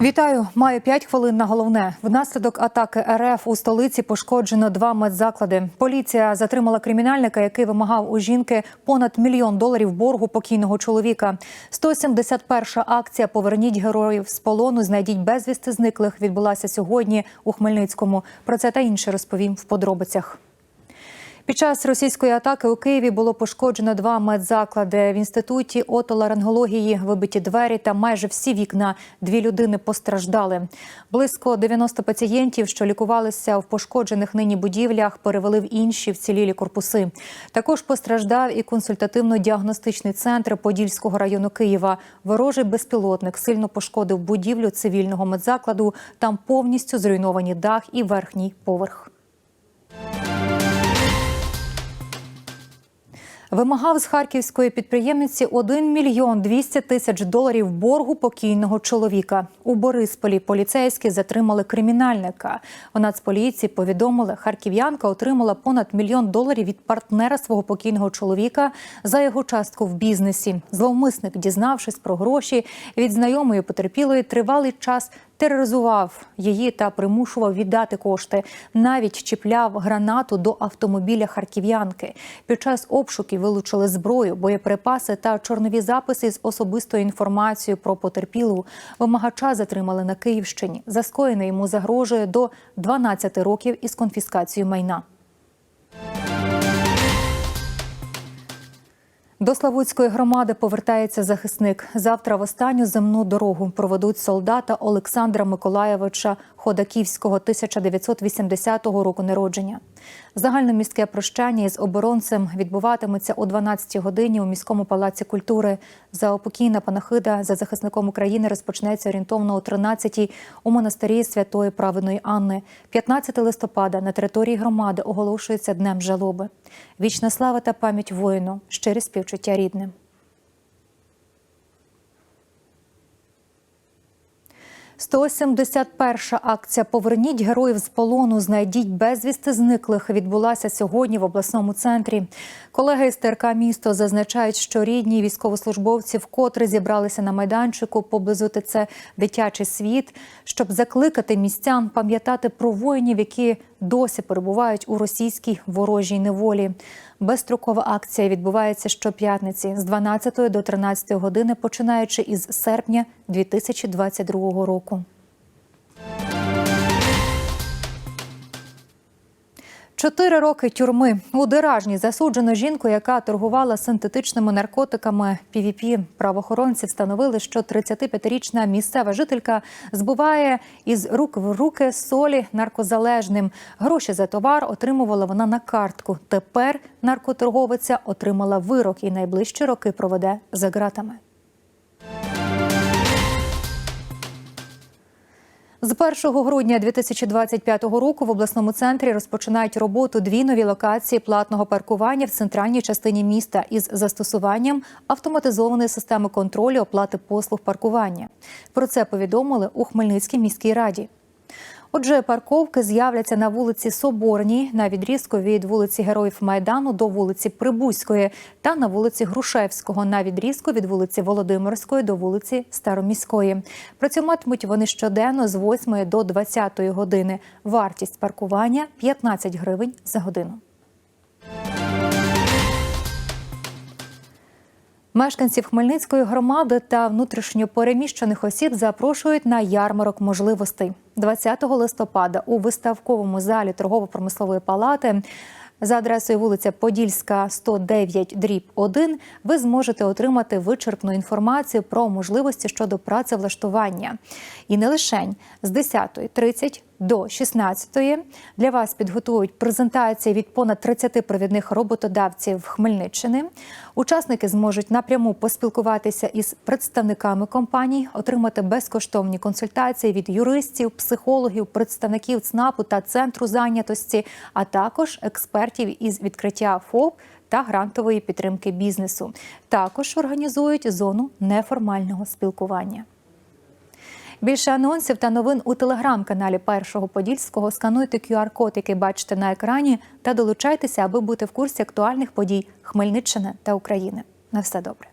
Вітаю, маю 5 хвилин на головне. Внаслідок атаки РФ у столиці пошкоджено два медзаклади. Поліція затримала кримінальника, який вимагав у жінки понад мільйон доларів боргу покійного чоловіка. 171-ша акція Поверніть героїв з полону. Знайдіть безвісти зниклих. Відбулася сьогодні у Хмельницькому. Про це та інше розповім в подробицях. Під час російської атаки у Києві було пошкоджено два медзаклади. В інституті отоларингології вибиті двері та майже всі вікна. Дві людини постраждали. Близько 90 пацієнтів, що лікувалися в пошкоджених нині будівлях, перевели в інші вцілілі корпуси. Також постраждав і консультативно-діагностичний центр Подільського району Києва. Ворожий безпілотник сильно пошкодив будівлю цивільного медзакладу. Там повністю зруйновані дах і верхній поверх. Вимагав з харківської підприємниці 1 мільйон 200 тисяч доларів боргу покійного чоловіка. У Борисполі поліцейські затримали кримінальника. У Нацполіції повідомили, харків'янка отримала понад мільйон доларів від партнера свого покійного чоловіка за його частку в бізнесі. Зловмисник, дізнавшись про гроші від знайомої потерпілої, тривалий час тероризував її та примушував віддати кошти. Навіть чіпляв гранату до автомобіля харків'янки. Під час обшуків вилучили зброю, боєприпаси та чорнові записи з особистою інформацією про потерпілу. Вимагача затримали на Київщині. За скоєне йому загрожує до 12 років із конфіскацією майна. До Славутської громади повертається захисник. Завтра в останню земну дорогу проведуть солдата Олександра Миколаєвича Ходаківського 1980 року народження. Загальноміське прощання із оборонцем відбуватиметься о 12 годині у міському палаці культури. За опокійна панахида за захисником України розпочнеться орієнтовно о 13 у монастирі Святої Праведної Анни. 15 листопада на території громади оголошується днем жалоби. Вічна слава та пам'ять воїну, щирі співчуття рідним. «171-ша акція Поверніть героїв з полону, знайдіть безвісти зниклих відбулася сьогодні в обласному центрі. Колеги з ТРК місто зазначають, що рідні військовослужбовці вкотре зібралися на майданчику поблизу ТЦ дитячий світ, щоб закликати містян пам'ятати про воїнів, які досі перебувають у російській ворожій неволі. Безстрокова акція відбувається щоп'ятниці з 12 до 13 години, починаючи із серпня 2022 року. Чотири роки тюрми у Деражні засуджено жінку, яка торгувала синтетичними наркотиками PVP. Правоохоронці встановили, що 35-річна місцева жителька збуває із рук в руки солі наркозалежним. Гроші за товар отримувала вона на картку. Тепер наркоторговиця отримала вирок і найближчі роки проведе за ґратами. З 1 грудня 2025 року в обласному центрі розпочинають роботу дві нові локації платного паркування в центральній частині міста із застосуванням автоматизованої системи контролю оплати послуг паркування. Про це повідомили у Хмельницькій міській раді. Отже, парковки з'являться на вулиці Соборній, на відрізку від вулиці Героїв Майдану до вулиці Прибузької та на вулиці Грушевського на відрізку від вулиці Володимирської до вулиці Староміської. Працюватимуть вони щоденно з 8 до 20 години. Вартість паркування 15 гривень за годину. Мешканців Хмельницької громади та внутрішньопереміщених осіб запрошують на ярмарок можливостей 20 листопада у виставковому залі торгово-промислової палати. За адресою вулиця Подільська, 109, дріб 1, ви зможете отримати вичерпну інформацію про можливості щодо працевлаштування. І не лишень з 10.30 до 16.00 для вас підготують презентації від понад 30 провідних роботодавців Хмельниччини. Учасники зможуть напряму поспілкуватися із представниками компаній, отримати безкоштовні консультації від юристів, психологів, представників ЦНАПу та центру зайнятості, а також експертів із відкриття ФОП та грантової підтримки бізнесу. Також організують зону неформального спілкування. Більше анонсів та новин у телеграм-каналі Першого Подільського. Скануйте QR-код, який бачите на екрані, та долучайтеся, аби бути в курсі актуальних подій Хмельниччини та України. На все добре.